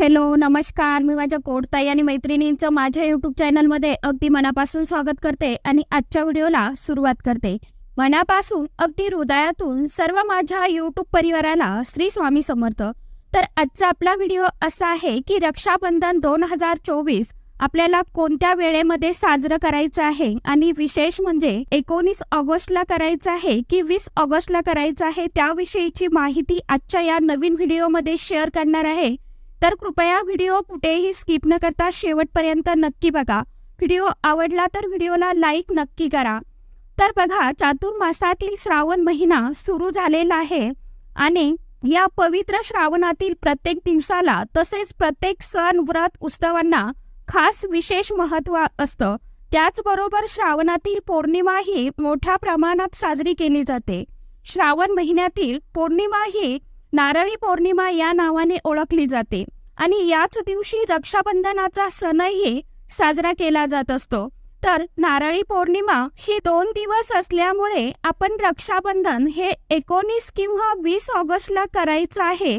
Hello नमस्कार. मी माझ्या कोडताई आणि मैत्रिणींचं माझ्या यूट्यूब चॅनलमध्ये अगदी मनापासून स्वागत करते आणि आजच्या व्हिडिओला सुरुवात करते. मनापासून अगदी हृदयातून सर्व माझ्या यूट्यूब परिवाराला श्री स्वामी समर्थ. तर आजचा आपला व्हिडिओ असा आहे की रक्षाबंधन दोन हजार चोवीस आपल्याला कोणत्या वेळेमध्ये साजरं करायचं आहे आणि विशेष म्हणजे एकोणीस ऑगस्टला करायचं आहे की वीस ऑगस्टला करायचं आहे त्याविषयीची माहिती आजच्या या नवीन व्हिडिओमध्ये शेअर करणार आहे. तर कृपया व्हिडिओ कुठेही स्किप न करता शेवटपर्यंत नक्की बघा. व्हिडिओ आवडला तर व्हिडिओला लाईक नक्की करा. तर बघा चातुर्मासातील श्रावण महिना सुरू झालेला आहे आणि या पवित्र श्रावणातील प्रत्येक दिवसाला तसेच प्रत्येक सण व्रत उत्सवांना खास विशेष महत्त्व असतं. त्याचबरोबर श्रावणातील पौर्णिमा ही मोठ्या प्रमाणात साजरी केली जाते. श्रावण महिन्यातील पौर्णिमा ही नारळी पौर्णिमा या नावाने ओळखली जाते. आणि याच दिवशी रक्षाबंधनाचा सणही साजरा केला जात असतो. तर नारळी पौर्णिमा ही दोन दिवस असल्यामुळे आपण रक्षाबंधन हे एकोणीस किंवा वीस ऑगस्टला करायचं आहे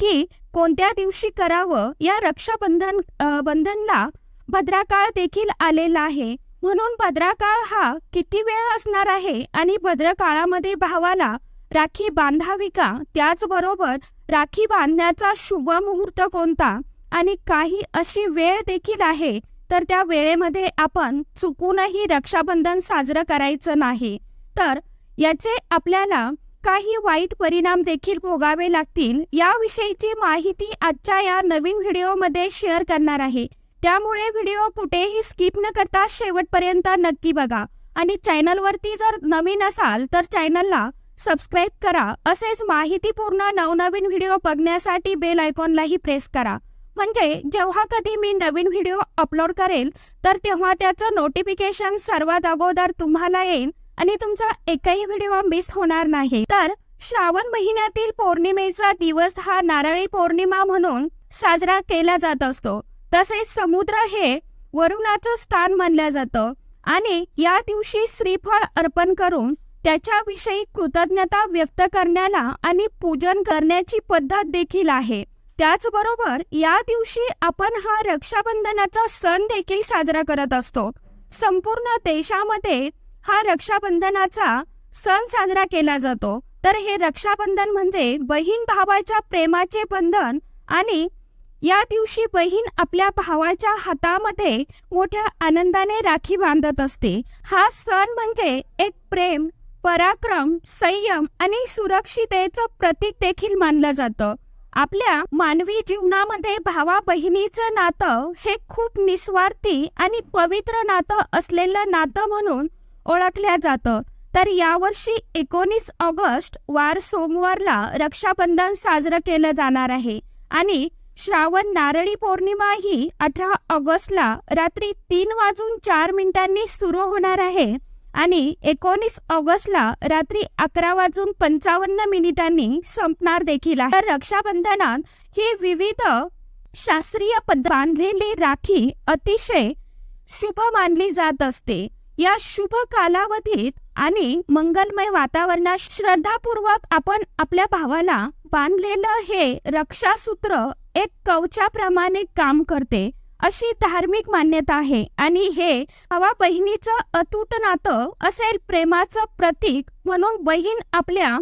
की कोणत्या दिवशी करावं या रक्षाबंधन बंधनला भद्राकाळ देखील आलेला आहे. म्हणून भद्राकाळ हा किती वेळ असणार आहे आणि भद्रकाळामध्ये भावाला राखी बांधावी का त्याचबरोबर राखी बांधण्याचा शुभ मुहूर्त कोणता? आणि काही अशी वेळ देखील आहे तर त्या वेळेमध्ये आपण चुकूनही रक्षाबंधन साजरं करायचं नाही. तर याचे आपल्याला काही वाईट परिणाम देखील भोगावे लागतील याविषयीची माहिती आजच्या या नवीन व्हिडिओमध्ये शेअर करणार आहे. त्यामुळे व्हिडिओ कुठेही स्किप न करता शेवटपर्यंत नक्की बघा. आणि चॅनलवरती जर नवीन असाल तर चॅनलला सबस्क्राईब करा. असेच माहितीपूर्ण नवनवीन व्हिडिओ बघण्यासाठी बेल आयकॉनलाही प्रेस करा. म्हणजे जेव्हा कधी मी नवीन व्हिडिओ अपलोड करेल तर तेव्हा त्याचं नोटिफिकेशन सर्वात अगोदर तुम्हाला येईल आणि तुमचा एकही व्हिडिओ मिस होणार नाही. तर श्रावण महिन्यातील पौर्णिमेचा दिवस हा नारळी पौर्णिमा म्हणून साजरा केला जात असतो. तसेच समुद्र हे वरुणाचं स्थान मानलं जातं. आणि या दिवशी श्रीफळ अर्पण करून त्याच्याविषयी कृतज्ञता व्यक्त करण्याला आणि पूजन करण्याची पद्धत देखील आहे. त्याचबरोबर या दिवशी आपण हा रक्षाबंधनाचा सण देखील साजरा करत असतो. संपूर्ण देशामध्ये हा रक्षाबंधनाचा सण साजरा केला जातो. तर हे रक्षाबंधन म्हणजे बहीण भावाच्या प्रेमाचे बंधन आणि या दिवशी बहीण आपल्या भावाच्या हातामध्ये मोठ्या आनंदाने राखी बांधत असते. हा सण म्हणजे एक प्रेम पराक्रम संयम आणि सुरक्षितेचं प्रतीक देखील मानलं जातं. आपल्या मानवी जीवनामध्ये भावा बहिणीचं नातं हे खूप निस्वार्थी आणि पवित्र नातं असलेलं नातं म्हणून ओळखल्या जातं. तर यावर्षी एकोणीस ऑगस्ट वार सोमवारला रक्षाबंधन साजरं केलं जाणार आहे आणि श्रावण नारळी पौर्णिमा ही अठरा ऑगस्टला रात्री तीन वाजून चार मिनिटांनी सुरू होणार आहे. आणि एकोणीस ऑगस्टला रात्री अकरा वाजून पंचावन्न मिनिटांनी संपणार देखील आहे. तर रक्षाबंधनात ही विविध शास्त्रीय पद्धत बांधलेली राखी अतिशय शुभ मानली जात असते. या शुभ कालावधीत आणि मंगलमय वातावरणात श्रद्धापूर्वक आपण आपल्या भावाला बांधलेलं हे रक्षासूत्र एक कवचाप्रमाणे काम करते. अशी धार्मिक मान्यता आहे. आणि हे भावा बहिणीचं अतूट नातं असेल प्रेमाचं प्रतीक म्हणून बहीण आपल्या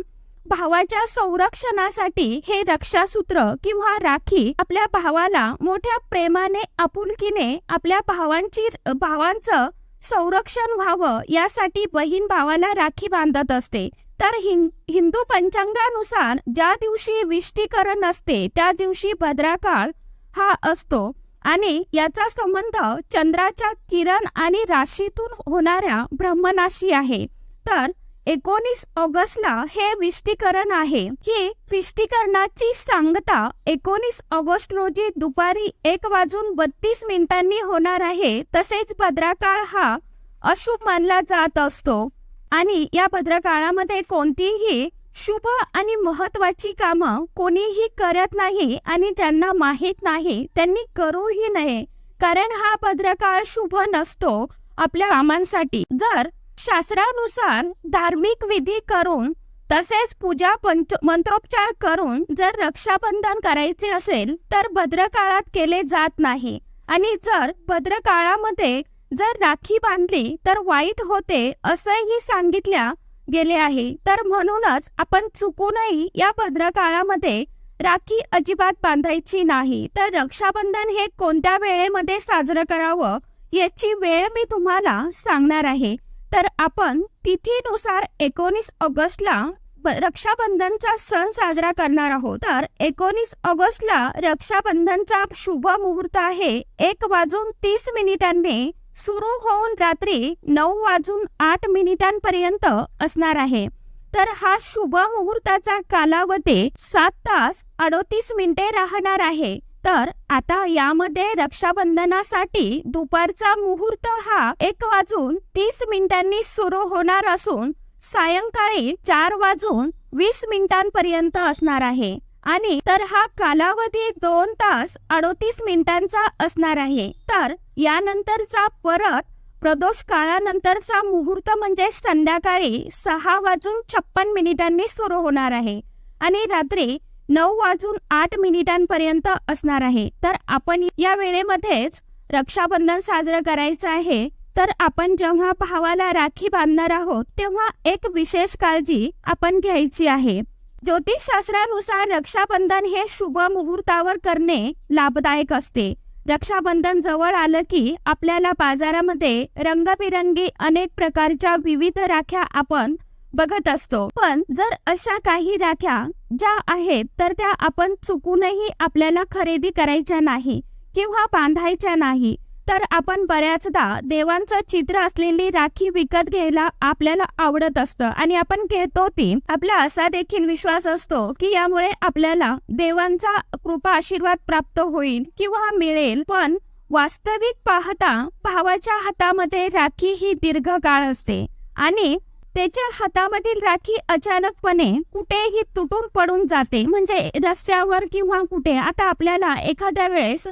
भावाच्या संरक्षणासाठी हे रक्षासूत्र किंवा राखी आपल्या भावाला मोठ्या प्रेमाने आपुलकीने आपल्या भावांची भावांचं संरक्षण व्हावं यासाठी बहीण भावाला राखी बांधत असते. तर हिं हिंदू पंचांगानुसार ज्या दिवशी विष्टीकरण असते त्या दिवशी भद्राकाळ हा असतो. आणि याचा संबंध चंद्राच्या किरण आणि राशीतून होणाऱ्या ब्रह्मनाशी आहे. तर एकोणीस ऑगस्टला हे विष्टीकरण आहे. ही विष्टीकरणाची सांगता एकोणीस ऑगस्ट रोजी दुपारी एक वाजून बत्तीस मिनिटांनी होणार आहे. तसेच भद्राकाळ हा अशुभ मानला जात असतो. आणि या भद्रकाळामध्ये कोणतीही शुभ आणि महत्वाची कामं कोणीही करत नाही आणि ज्यांना माहीत नाही त्यांनी करूही नये. कारण हा भद्रकाळ शुभ नसतो आपल्या कामांसाठी. जर शास्त्रानुसार धार्मिक विधी करून तसेच पूजा पंच मंत्रोपचार करून जर रक्षाबंधन करायचे असेल तर भद्रकाळात केले जात नाही. आणि जर भद्रकाळामध्ये जर राखी बांधली तर वाईट होते असंही सांगितल्या गेले आहे. तर म्हणूनच आपण चुकूनही या भद्रकाळामध्ये राखी अजिबात बांधायची नाही. तर रक्षाबंधन हे कोणत्या वेळेमध्ये साजरं करावं याची वेळ मी तुम्हाला सांगणार आहे. तर आपण तिथीनुसार एकोणीस ऑगस्टला रक्षाबंधनचा सण साजरा करणार आहोत. तर एकोणीस ऑगस्टला रक्षाबंधनचा शुभ मुहूर्त आहे एक वाजून तीस मिनिटांनी. सुरू होऊन रात्री नऊ वाजून आठ मिनिटांपर्यंत असणार आहे. तर हा शुभ मुहूर्ताचा कालावधी सात तास अडोतीस मिनिटे राहणार आहे. तर आता यामध्ये रक्षाबंधनासाठी दुपारचा मुहूर्त हा एक वाजून तीस मिनिटांनी सुरू होणार असून सायंकाळी चार वाजून वीस मिनिटांपर्यंत असणार आहे. आणि तर हा कालावधी दोन तास अडोतीस मिनिटांचा असणार आहे. तर यानंतरचा परत प्रदोष काळानंतरचा मुहूर्त म्हणजे संध्याकाळी सहा वाजून छप्पन मिनिटांनी सुरू होणार आहे आणि रात्री नऊ वाजून आठ मिनिटांपर्यंत असणार आहे. तर आपण या वेळेमध्येच रक्षाबंधन साजरं करायचं आहे. तर आपण जेव्हा भावाला राखी बांधणार आहोत तेव्हा एक विशेष काळजी आपण घ्यायची आहे. ज्योतिषशास्त्रानुसार रक्षाबंधन हे शुभ मुहूर्तावर करणे लाभदायक असते. रक्षाबंधन जवळ आलं की आपल्याला बाजारामध्ये रंगबिरंगी अनेक प्रकारच्या विविध राख्या आपण बघत असतो. पण जर अशा काही राख्या ज्या आहेत तर त्या आपण चुकूनही आपल्याला खरेदी करायच्या नाही किंवा बांधायच्या नाही. तर आपण बऱ्याचदा देवांचं चित्र असलेली राखी विकत घ्यायला आपल्याला आवडत असतं. आणि आपण घेतो ती आपला असा देखील विश्वास असतो की यामुळे आपल्याला देवांचा कृपा आशीर्वाद प्राप्त होईल किंवा मिळेल. पण वास्तविक पाहता भावाच्या हातामध्ये राखी ही दीर्घकाळ असते. आणि त्याच्या हातामधील राखी अचानकपणे कुठेही तुटून पडून जाते. म्हणजे रस्त्यावर किंवा कुठे. आता आपल्याला एखाद्या वेळेस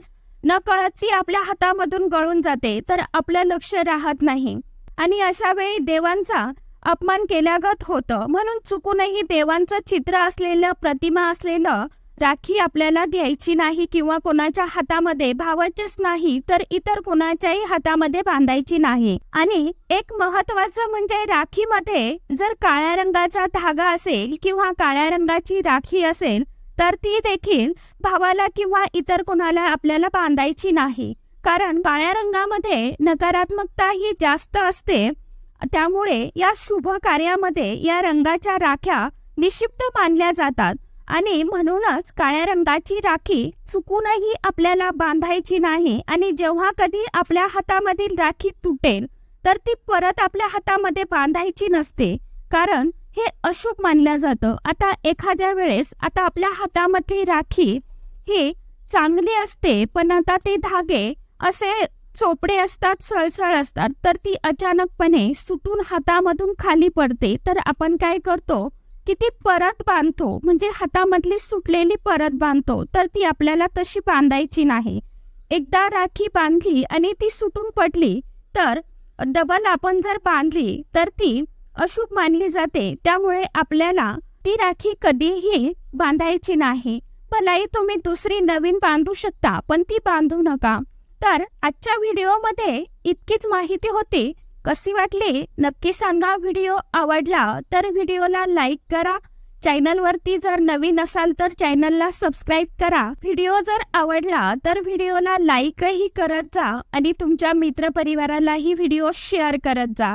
न कळत ती आपल्या हातामधून गळून जाते तर आपलं लक्ष राहत नाही. आणि अशा वेळी देवांचा अपमान केल्यागत होतं. म्हणून चुकूनही देवांचं चित्र असलेलं प्रतिमा असलेलं राखी आपल्याला घ्यायची नाही किंवा कोणाच्या हातामध्ये भावाचीच नाही तर इतर कोणाच्याही हातामध्ये बांधायची नाही. आणि एक महत्वाचं म्हणजे राखीमध्ये जर काळ्या रंगाचा धागा असेल किंवा काळ्या रंगाची राखी असेल तर ती देखील भावाला किंवा इतर कोणाला आपल्याला बांधायची नाही. कारण काळ्या रंगामध्ये नकारात्मकता ही जास्त असते. त्यामुळे या शुभ कार्यामध्ये या रंगाच्या राख्या निशिप्त मानल्या जातात. आणि म्हणूनच काळ्या रंगाची राखी चुकूनही आपल्याला बांधायची नाही. आणि जेव्हा कधी आपल्या हातामधील राखी तुटेल तर ती परत आपल्या हातामध्ये बांधायची नसते. कारण हे अशुभ मानलं जातं. आता एखाद्या वेळेस आता आपल्या हातामध्ये राखी ही चांगली असते पण आता ते धागे असे चोपडे असतात सळसळ असतात तर ती अचानकपणे सुटून हातामधून खाली पडते. तर आपण काय करतो? की ती परत बांधतो म्हणजे हातामधली सुटलेली परत बांधतो तर ती आपल्याला तशी बांधायची नाही. एकदा राखी बांधली आणि ती सुटून पडली तर डबल आपण जर बांधली तर ती अशुभ मानली जाते. त्यामुळे आपल्याला ती राखी कधीही बांधायची नाही. भलाई तुम्ही दुसरी नवीन बांधू शकता पण ती बांधू नका. तर आजच्या व्हिडिओमध्ये इतकीच माहिती होती. कशी वाटली? नक्की सांगा. व्हिडिओ आवडला तर व्हिडिओला लाईक करा. चॅनलवरती जर नवीन असाल तर चॅनलला सबस्क्राईब करा. व्हिडिओ जर आवडला तर व्हिडिओला लाईकही करत जा आणि तुमच्या मित्रपरिवारालाही व्हिडिओ शेअर करत जा.